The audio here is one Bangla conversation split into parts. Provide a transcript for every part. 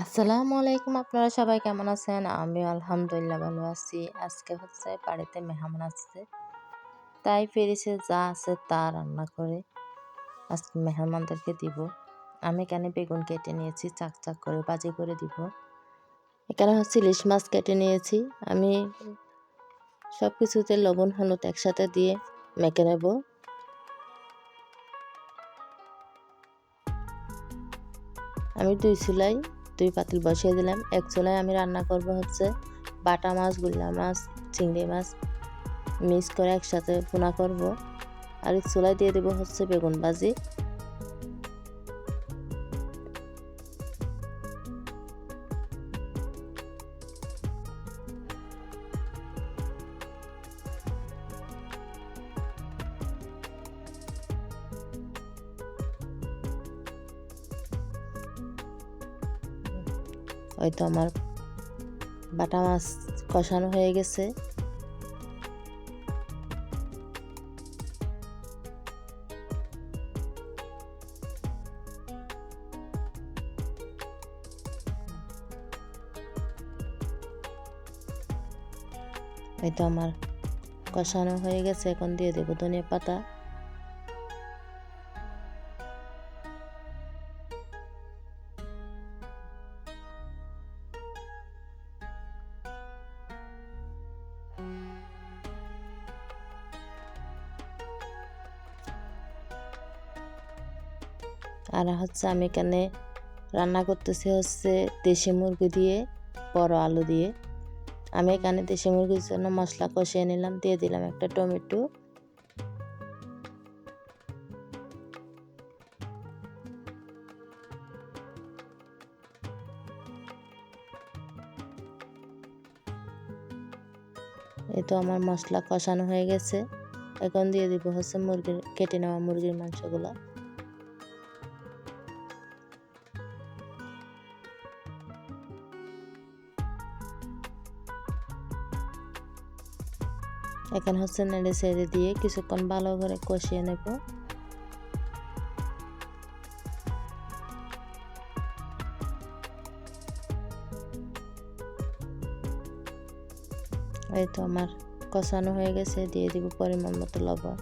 আসসালামু আলাইকুম, আপনারা সবাই কেমন আছেন? আমি আলহামদুলিল্লাহ ভালো আছি। আজকে হচ্ছে বাড়িতে মেহমান আসছে। তাই ফেরিসে যা আছে তা রান্না করে আজকে মেহমানদেরকে দিব। আমি এখানে বেগুন কেটে নিয়েছি চাক চাক করে বাজি করে দিব। এখানে হচ্ছে ইলিশ মাছ কেটে নিয়েছি। আমি সব কিছুতে লবণ, হলুদ একসাথে দিয়ে মেখে নেব। আমি দুই চুলাই দুই পাতিল বসিয়ে দিলাম। এক চুলায় আমি রান্না করব হচ্ছে বাটা মাছ, গুল্লা মাছ, চিংড়ি মাছ মিক্স করে একসাথে পোনা করব। আর এক চুলায় দিয়ে দেবো হচ্ছে বেগুন ভাজি। হয়তো আমার বাটা মাছ কষানো হয়ে গেছে। হয়তো আমার কষানো হয়ে গেছে, এখন দিয়ে দেবো ধনিয়া পাতা। আর হচ্ছে আমি এখানে রান্না করতেছি হচ্ছে দেশি মুরগি দিয়ে, বড় আলু দিয়ে। আমি এখানে দেশি মুরগির জন্য মশলা কষিয়ে নিলাম, দিয়ে দিলাম একটা টমেটো। এই তো আমার মশলা কষানো হয়ে গেছে। এখন দিয়ে দিব হচ্ছে মুরগির, কেটে নেওয়া মুরগির মাংসগুলো। এখানে হচ্ছে নেড়ে ছেড়ে দিয়ে কিছুক্ষণ ভালো করে কষিয়ে নেব। এই তো আমার কষানো হয়ে গেছে, দিয়ে দিব পরিমাণ মতো লবণ।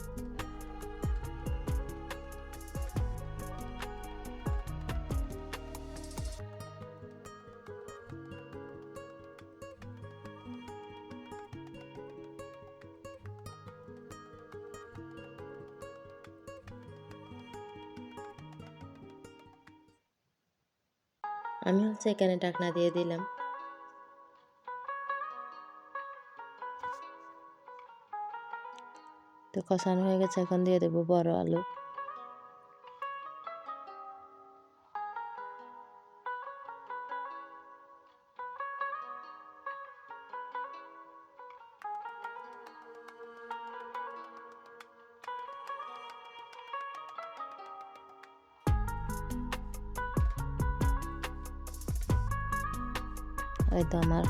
আমি হচ্ছে এখানে ডাকনা দিয়ে দিলাম। তো কষানো হয়ে গেছে, এখন দিয়ে দেবো বড় আলু। এই তো আমার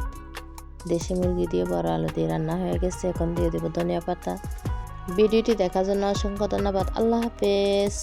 দেশি মুরগি দিয়ে বড় আলু দিয়ে রান্না হয়ে গেছে, এখন দিয়ে দেবো ধনিয়া পাতা। ভিডিওটি দেখার জন্য অসংখ্য ধন্যবাদ। আল্লাহ হাফেজ।